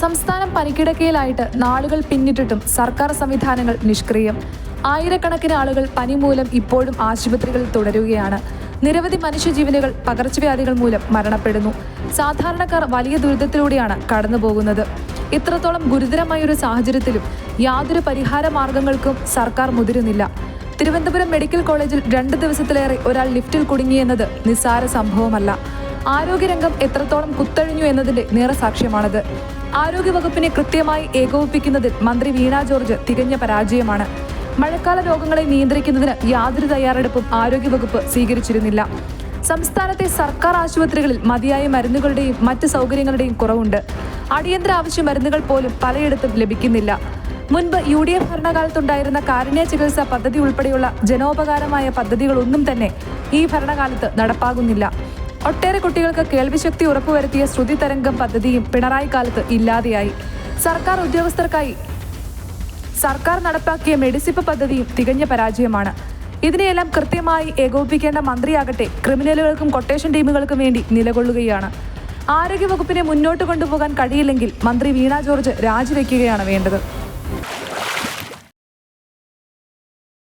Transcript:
സംസ്ഥാനം പനിക്കിടക്കയിലായിട്ട് നാളുകൾ പിന്നിട്ടിട്ടും സർക്കാർ സംവിധാനങ്ങൾ നിഷ്ക്രിയം. ആയിരക്കണക്കിന് ആളുകൾ പനി മൂലം ഇപ്പോഴും ആശുപത്രികളിൽ തുടരുകയാണ്. നിരവധി മനുഷ്യജീവനുകൾ പകർച്ചവ്യാധികൾ മൂലം മരണപ്പെടുന്നു. സാധാരണക്കാർ വലിയ ദുരിതത്തിലൂടെയാണ് കടന്നുപോകുന്നത്. ഇത്രത്തോളം ഗുരുതരമായ ഒരു സാഹചര്യത്തിലും യാതൊരു പരിഹാര മാർഗങ്ങൾക്കും സർക്കാർ മുതിരുന്നില്ല. തിരുവനന്തപുരം മെഡിക്കൽ കോളേജിൽ രണ്ട് ദിവസത്തിലേറെ ഒരാൾ ലിഫ്റ്റിൽ കുടുങ്ങിയെന്നത് നിസ്സാര സംഭവമല്ല. ആരോഗ്യരംഗം എത്രത്തോളം കുത്തഴിഞ്ഞു എന്നതിന്റെ നിറസാക്ഷ്യമാണത്. ആരോഗ്യവകുപ്പിനെ കൃത്യമായി ഏകോപിപ്പിക്കുന്നതിൽ മന്ത്രി വീണ ജോർജ് തികഞ്ഞ പരാജയമാണ്. മഴക്കാല രോഗങ്ങളെ നിയന്ത്രിക്കുന്നതിന് യാതൊരു തയ്യാറെടുപ്പും ആരോഗ്യവകുപ്പ് സ്വീകരിച്ചിരുന്നില്ല. സംസ്ഥാനത്തെ സർക്കാർ ആശുപത്രികളിൽ മതിയായ മരുന്നുകളുടെയും മറ്റ് സൗകര്യങ്ങളുടെയും കുറവുണ്ട്. അടിയന്തര ആവശ്യ മരുന്നുകൾ പോലും പലയിടത്തും ലഭിക്കുന്നില്ല. മുൻപ് യു ഡി എഫ് ഭരണകാലത്തുണ്ടായിരുന്ന കാരുണ്യ ചികിത്സാ പദ്ധതി ഉൾപ്പെടെയുള്ള ജനോപകാരമായ പദ്ധതികളൊന്നും തന്നെ ഈ ഭരണകാലത്ത് നടപ്പാകുന്നില്ല. ഒട്ടേറെ കുട്ടികൾക്ക് കേൾവിശക്തി ഉറപ്പുവരുത്തിയ ശ്രുതി തരംഗം പദ്ധതിയും പിണറായി കാലത്ത് ഇല്ലാതെയായി. സർക്കാർ ഉദ്യോഗസ്ഥർക്കായി സർക്കാർ നടപ്പാക്കിയ മെഡിസിപ്പ് പദ്ധതിയും തികഞ്ഞ പരാജയമാണ്. ഇതിനെയെല്ലാം കൃത്യമായി ഏകോപിപ്പിക്കേണ്ട മന്ത്രിയാകട്ടെ ക്രിമിനലുകൾക്കും കൊട്ടേഷൻ ടീമുകൾക്കും വേണ്ടി നിലകൊള്ളുകയാണ്. ആരോഗ്യവകുപ്പിനെ മുന്നോട്ട് കൊണ്ടുപോകാൻ കഴിയില്ലെങ്കിൽ മന്ത്രി വീണ ജോർജ് രാജിവെക്കുകയാണ് വേണ്ടത്.